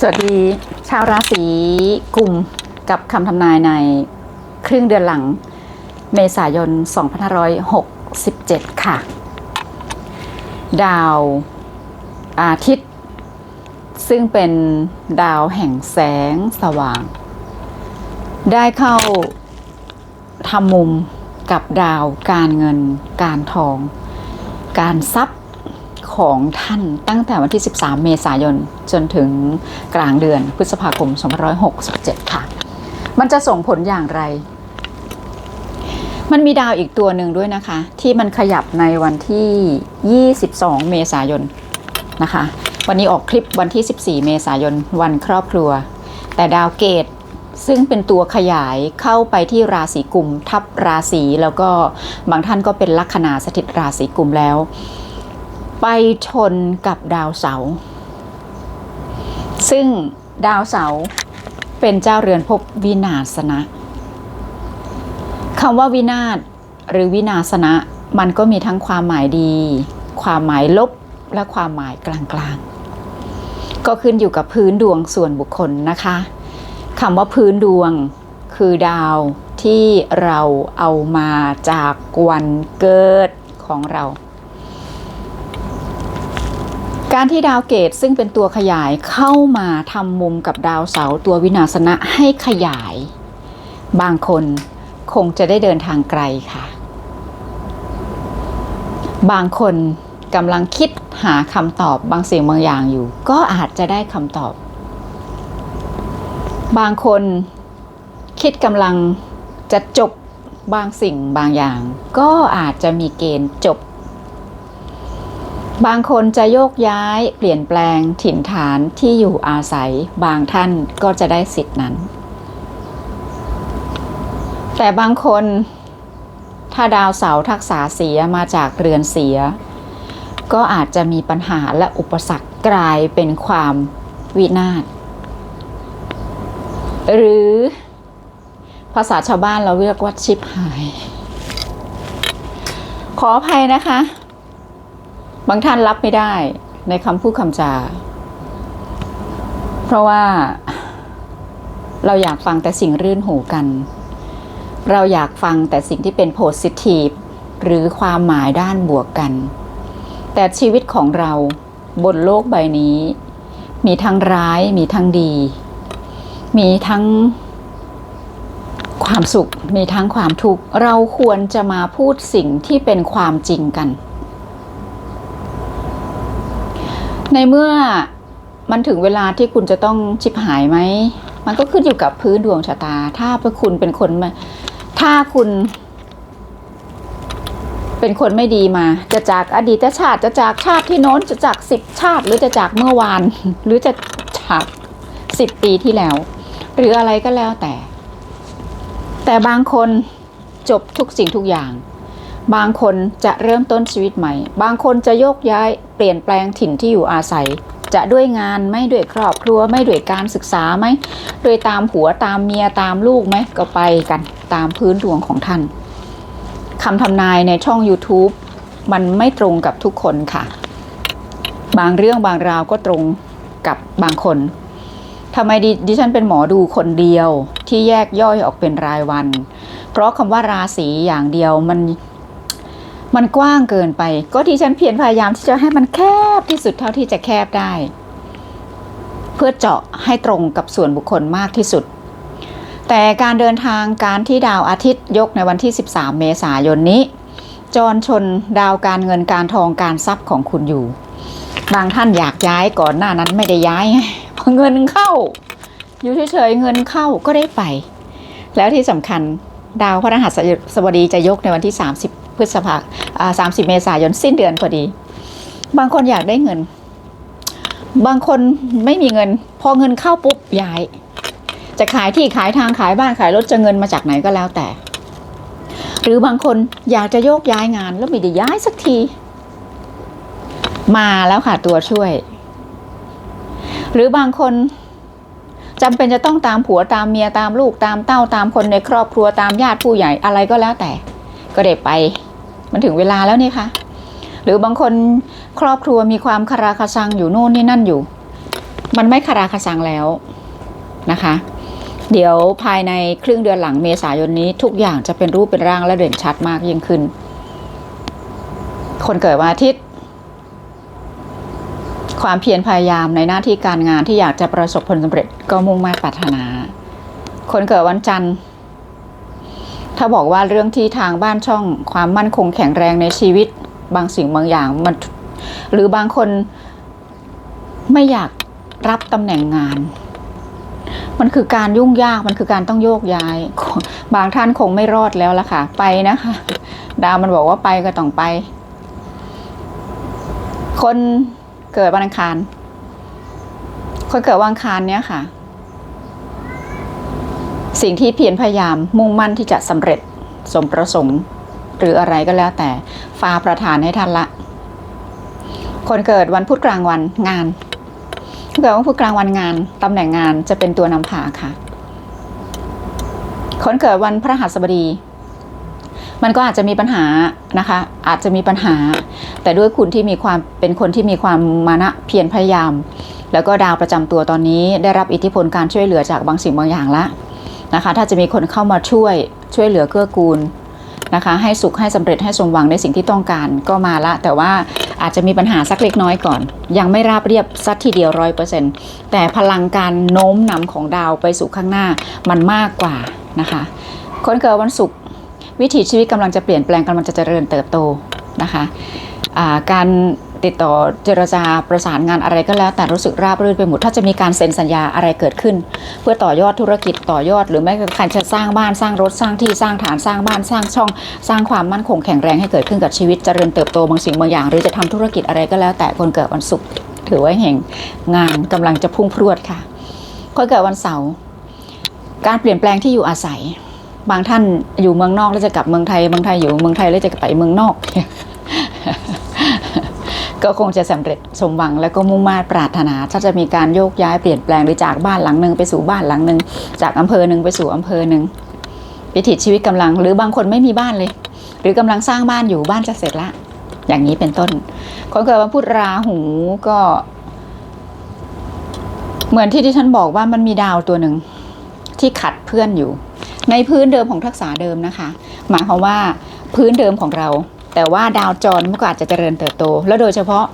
สวัสดี ชาวราศีกุมกับคำทำนายในครึ่งเดือนหลัง เมษายน 2567 ค่ะ ดาวอาทิตย์ ซึ่งเป็นดาวแห่งแสงสว่าง ได้เข้าทำมุมกับดาวการเงินการทอง การทรัพย์ ของท่านตั้งแต่วันที่ 13 เมษายน จนถึงกลางเดือนพฤษภาคม 2567 ค่ะ มันจะส่งผลอย่างไร มันมีดาวอีกตัวหนึ่งด้วยนะคะ ที่มันขยับในวันที่ 22 เมษายนนะคะ วันนี้ออกคลิปวันที่ 14 เมษายน วันครอบครัว แต่ดาวเกตซึ่งเป็นตัวขยายเข้าไปที่ราศีกุมทับราศีแล้วก็บางท่านก็เป็นลัคนาสถิตราศีกุมแล้ว ไปชนกับดาวเสาร์ซึ่งดาวเสาร์เป็นเจ้าเรือนภพวินาศนะคำว่าวินาศหรือวินาศนะ มันก็มีทั้งความหมายดี ความหมายลบและความหมายกลางๆ ก็ขึ้นอยู่กับพื้นดวงส่วนบุคคลนะคะคำว่าพื้นดวงคือดาวที่เราเอามาจากวันเกิดของเรา การที่ดาวเกตซึ่งเป็นตัวขยายเข้ามาทำมุมกับดาวเสาตัววินาศนะให้ขยาย บางคนคงจะได้เดินทางไกลค่ะ บางคนกำลังคิดหาคำตอบบางสิ่งบางอย่างอยู่ ก็อาจจะได้คำตอบ บางคนคิดกำลังจะจบบางสิ่งบางอย่าง ก็อาจจะมีเกณฑ์จบ บางคนจะโยกย้ายเปลี่ยนแปลงถิ่นฐานที่อยู่อาศัย บางท่านก็จะได้สิทธินั้น แต่บางคนถ้าดาวเสาทักษาเสียมาจากเรือนเสีย ก็อาจจะมีปัญหาและอุปสรรคกลายเป็นความวินาศหรือภาษาชาวบ้านเราเรียกว่าชิปหาย ขออภัยนะคะ บางท่านรับไม่ได้ในคำพูดคำจา เพราะว่าเราอยากฟังแต่สิ่งรื่นหูกัน เราอยากฟังแต่สิ่งที่เป็นโพสิทีฟหรือความหมายด้านบวกกัน แต่ชีวิตของเราบนโลกใบนี้ มีทั้งร้ายมีทั้งดี มีทั้งความสุขมีทั้งความทุกข์ เราควรจะมาพูดสิ่งที่เป็นความจริงกัน ในเมื่อมันถึงเวลาที่คุณจะต้องชิบหายไหม มันก็ขึ้นอยู่กับพื้นดวงชะตา ถ้าคุณเป็นคนมาถ้าคุณ เป็นคนไม่ดีมา จะจากอดีตชาติจะจากชาติที่โน้นจะจากสิบชาติ หรือจะจากเมื่อวาน หรือจะจากสิบปีที่แล้ว หรืออะไรก็แล้วแต่ แต่บางคนจบทุกสิ่งทุกอย่าง บางคนจะเริ่มต้นชีวิตใหม่ บางคนจะโยกย้ายเปลี่ยนแปลงถิ่นที่อยู่อาศัย จะด้วยงานไม่ด้วยครอบครัวไม่ด้วยการศึกษาไหมโดยตามผัวตามเมียตามลูกไหมก็ไปกันตามพื้นดวงของท่านคำทำนายในช่อง YouTube มันไม่ตรงกับทุกคนค่ะ บางเรื่องบางราวก็ตรงกับบางคนทำไมดดิฉันเป็นหมอดูคนเดียวที่แยกย่อยออกเป็นรายวัน เพราะคำว่าราศีอย่างเดียวมัน มันกว้างเกินไป ก็ที่ฉันเพียรพยายามที่จะให้มันแคบที่สุดเท่าที่จะแคบได้ เพื่อเจาะให้ตรงกับส่วนบุคคลมากที่สุด แต่การเดินทางการที่ดาวอาทิตย์ยกในวันที่ 13 เมษายนนี้ จรชนดาวการเงินการทองการทรัพย์ของคุณอยู่ บางท่านอยากย้ายก่อนหน้านั้นไม่ได้ย้ายพอเงินเข้า อยู่เฉยๆเงินเข้าก็ได้ไป แล้วที่สำคัญ ดาวพระรหัสบดีจะยกในวันที่ 30 พฤษภาอ่า30 เมษายนสิ้นเดือนพอดี บางคนอยากได้เงิน บางคนไม่มีเงิน พอเงินเข้าปุ๊บย้าย จะขายที่ขายทางขายบ้านขายรถจะเงินมาจากไหนก็แล้วแต่ หรือบางคนอยากจะโยกย้ายงานแล้วไม่ได้ย้ายสักที มาแล้วค่ะตัวช่วย หรือบางคน จำเป็นจะต้องตามผัวตามเมียตามลูกตามเต้าตามคนในครอบครัวตามญาติผู้ใหญ่อะไรก็แล้วแต่ ก็ได้ไป มันถึงเวลาแล้วนี่คะหรือบางคนครอบครัวมีความคาราคาซังอยู่โน่นนี่นั่นอยู่ มันไม่คาราคาซังแล้วนะคะ เดี๋ยวภายในครึ่งเดือนหลังเมษายนนี้ทุกอย่างจะเป็นรูปเป็นร่างและเด่นชัดมากยิ่งขึ้น คนเกิดวันอาทิตย์ ความเพียรพยายามในหน้าที่การงานที่อยากจะประสบผลสำเร็จก็มุ่งมั่นปรารถนา คนเกิดวันจันทร์ ถ้าบอกว่าเรื่องที่ทางบ้านช่องความมั่นคงแข็งแรงในชีวิตบางสิ่งบางอย่างมันหรือบางคนไม่อยากรับตำแหน่งงาน มันคือการยุ่งยากมันคือการต้องโยกย้าย บางท่านคงไม่รอดแล้วล่ะค่ะ ไปนะคะ ดาวมันบอกว่าไปก็ต้องไป คน เกิดวันอังคาร คนเกิดวันอังคารเนี้ยค่ะ สิ่งที่เพียรพยายามมุ่งมั่นที่จะสำเร็จสมประสงค์หรืออะไรก็แล้วแต่ฟ้าประทานให้ท่านละ คนเกิดวันพุธกลางวันงานคนเกิดวันพุธกลางวันงานตำแหน่งงานจะเป็นตัวนำพาค่ะ คนเกิดวันพระหัสบดี มันก็อาจจะมีปัญหานะคะ อาจจะมีปัญหา แต่ด้วยคุณที่มีความเป็นคนที่มีความมานะเพียรพยายาม แล้วก็ดาวประจำตัวตอนนี้ ได้รับอิทธิพลการช่วยเหลือจากบางสิ่งบางอย่างละนะคะ ถ้าจะมีคนเข้ามาช่วยช่วยเหลือเกื้อกูลนะคะ ให้สุขให้สำเร็จให้สมหวังในสิ่งที่ต้องการก็มาละ แต่ว่าอาจจะมีปัญหาสักเล็กน้อยก่อน ยังไม่ราบเรียบสักทีเดียวร้อยเปอร์เซ็นต์แต่พลังการโน้มนำของดาวไปสู่ข้างหน้ามันมากกว่านะคะ คนเกิดวันศุกร์ วิถีชีวิตกำลังจะเปลี่ยนแปลงกำลังจะเจริญเติบโตนะคะการติดต่อเจรจาประสานงานอะไรก็แล้ว แต่รู้สึกราบรื่นไปหมดถ้าจะมีการเซ็นสัญญาอะไรเกิดขึ้น เพื่อต่อยอดธุรกิจต่อยอด หรือแม้กระทั่งจะสร้างบ้านสร้างรถสร้างที่สร้างฐานสร้างบ้านสร้างช่อง สร้างความมั่นคงแข็งแรงให้เกิดขึ้นกับชีวิตเจริญเติบโตบางสิ่งบางอย่าง หรือจะทำธุรกิจอะไรก็แล้ว แต่คนเกิดวันศุกร์ถือว่าแห่งงานกำลังจะพุ่งพรวดค่ะคนเกิดวันเสาร์การเปลี่ยนแปลงที่อยู่อาศัย บางท่านอยู่เมืองนอกแล้วจะกลับเมืองไทยเมืองไทยอยู่เมืองไทยแล้วจะไปเมืองนอก ก็คงจะสำเร็จสมหวังแล้วก็มุ่งมา่ปรารถนา ถ้าจะมีการโยกย้ายเปลี่ยนแปลงหรือจากบ้านหลังหนึ่งไปสู่บ้านหลังหนึ่งจากอำเภอหนึ่งไปสู่อำเภอหนึ่งวิถีชีวิตกำลัง หรือบางคนไม่มีบ้านเลย หรือกำลังสร้างบ้านอยู่บ้านจะเสร็จละอย่างนี้เป็นต้น คนเกิดวันพุธราหูก็ เหมือนที่ที่ฉันบอกว่ามันมีดาวตัวหนึ่งที่ขัดเพื่อนอยู่ ในพื้นเดิมของทักษะเดิมนะคะ หมายความว่าพื้นเดิมของเรา แต่ว่าดาวจรมันก็อาจจะเจริญเติบโต แล้วโดยเฉพาะ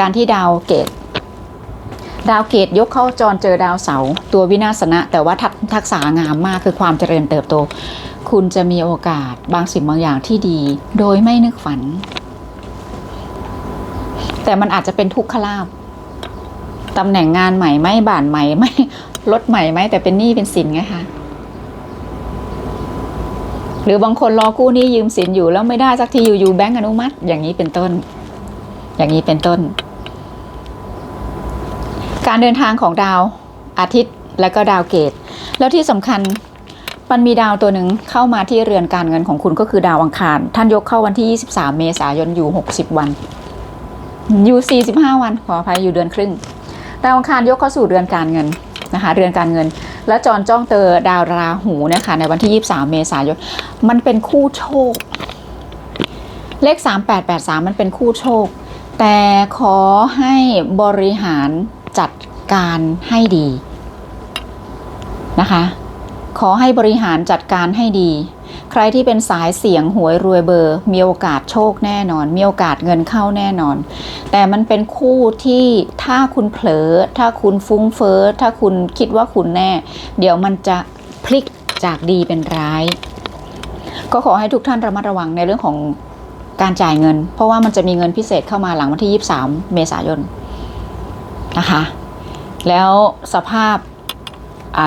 การที่ดาวเกตดาวเกตยกเข้าจรเจอดาวเสาตัววินาศนะ แต่ว่าทักทักษะงามมากคือความเจริญเติบโต คุณจะมีโอกาสบางสิ่งบางอย่างที่ดี โดยไม่นึกฝัน แต่มันอาจจะเป็นทุกขลาภตำแหน่งงานใหม่ไม่บ้านใหม่ไม่รถใหม่ไหมแต่เป็นหนี้เป็นสินไงคะ หรือบางคนรอกู้หนี้ยืมสินอยู่แล้วไม่ได้สักทีอยู่อยู่แบงก์อนุมัติ อย่างนี้เป็นต้น อย่างนี้เป็นต้น การเดินทางของดาวอาทิตย์และก็ดาวเกต แล้วที่สำคัญมันมีดาวตัวหนึ่งเข้ามาที่เรือนการเงินของคุณก็คือดาวอังคาร ท่านยกเข้าวันที่ 23 เมษายนอยู่ 60 วัน อยู่ 45 วันขออภัยอยู่เดือนครึ่งดาวอังคารยกเข้าสู่เรือนการเงินนะคะเรือนการเงิน และจรจ้องเตอดาวราหูนะคะในวันที่ 23 เมษายน มันเป็นคู่โชค เลข 3883 มันเป็นคู่โชค แต่ขอให้บริหารจัดการให้ดีนะคะ ขอให้บริหารจัดการให้ดี ใครที่เป็นสายเสียงหวยรวยเบอร์ มีโอกาสโชคแน่นอน มีโอกาสเงินเข้าแน่นอน แต่มันเป็นคู่ที่ถ้าคุณเผลอ ถ้าคุณฟุ้งเฟ้อ ถ้าคุณคิดว่าคุณแน่ เดี๋ยวมันจะพลิกจากดีเป็นร้าย ก็ขอให้ทุกท่านระมัดระวังในเรื่องของการจ่ายเงิน เพราะว่ามันจะมีเงินพิเศษเข้ามาหลังวันที่ 23 เมษายนนะคะ แล้วสภาพ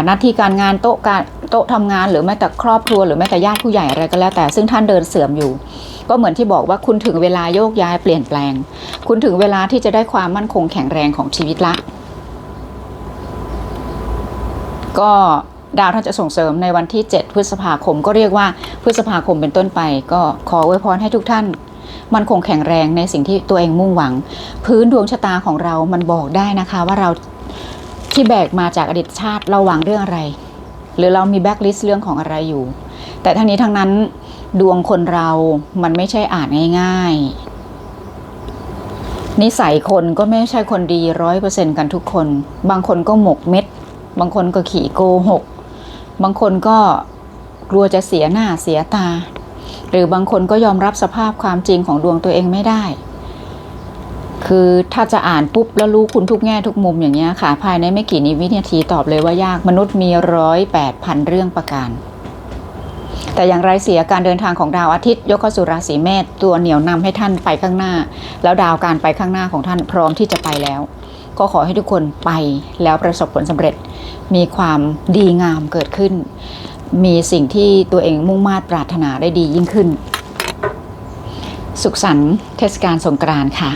หน้าที่การงานโต๊ะการโต๊ะทำงาน หรือแม้แต่ครอบครัวหรือแม้แต่ญาติผู้ใหญ่อะไรก็แล้วแต่ ซึ่งท่านเดินเสื่อมอยู่ ก็เหมือนที่บอกว่าคุณถึงเวลาโยกย้ายเปลี่ยนแปลง คุณถึงเวลาที่จะได้ความมั่นคงแข็งแรงของชีวิตละ ก็ดาวท่านจะส่งเสริมในวันที่ 7 พฤษภาคม ก็เรียกว่าพฤษภาคมเป็นต้นไป ก็ขออวยพรให้ทุกท่าน มันคงแข็งแรงในสิ่งที่ตัวเองมุ่งหวัง พื้นดวงชะตาของเรามันบอกได้นะคะว่าเรา ที่แบกมาจากอดีตชาติเราหวังเรื่องอะไร หรือเรามีแบ็กลิสต์เรื่องของอะไรอยู่ แต่ทั้งนี้ทั้งนั้นดวงคนเรามันไม่ใช่อ่านง่ายๆ นิสัยคนก็ไม่ใช่คนดีร้อยเปอร์เซ็นกันทุกคน บางคนก็หมกเม็ด บางคนก็ขี่โกหก บางคนก็กลัวจะเสียหน้าเสียตา หรือบางคนก็ยอมรับสภาพความจริงของดวงตัวเองไม่ได้ คือถ้าจะอ่านปุ๊บแล้วรู้คุณทุกแง่ทุกมุมอย่างเงี้ยค่ะ ภายในไม่กี่นิวินาทีตอบเลยว่ายากมนุษย์มีร้อยแปดพันเรื่องประการ แต่อย่างไรเสียการเดินทางของดาวอาทิตย์ ยกเข้าสู่ราศีเมษตัวเหนี่ยวนำให้ท่านไปข้างหน้า แล้วดาวการไปข้างหน้าของท่านพร้อมที่จะไปแล้ว ก็ขอให้ทุกคนไปแล้วประสบผลสำเร็จ มีความดีงามเกิดขึ้น มีสิ่งที่ตัวเองมุ่งมา่ปรารถนาได้ดียิ่งขึ้น สุขสันต์เทศกาลสงกรานต์ค่ะ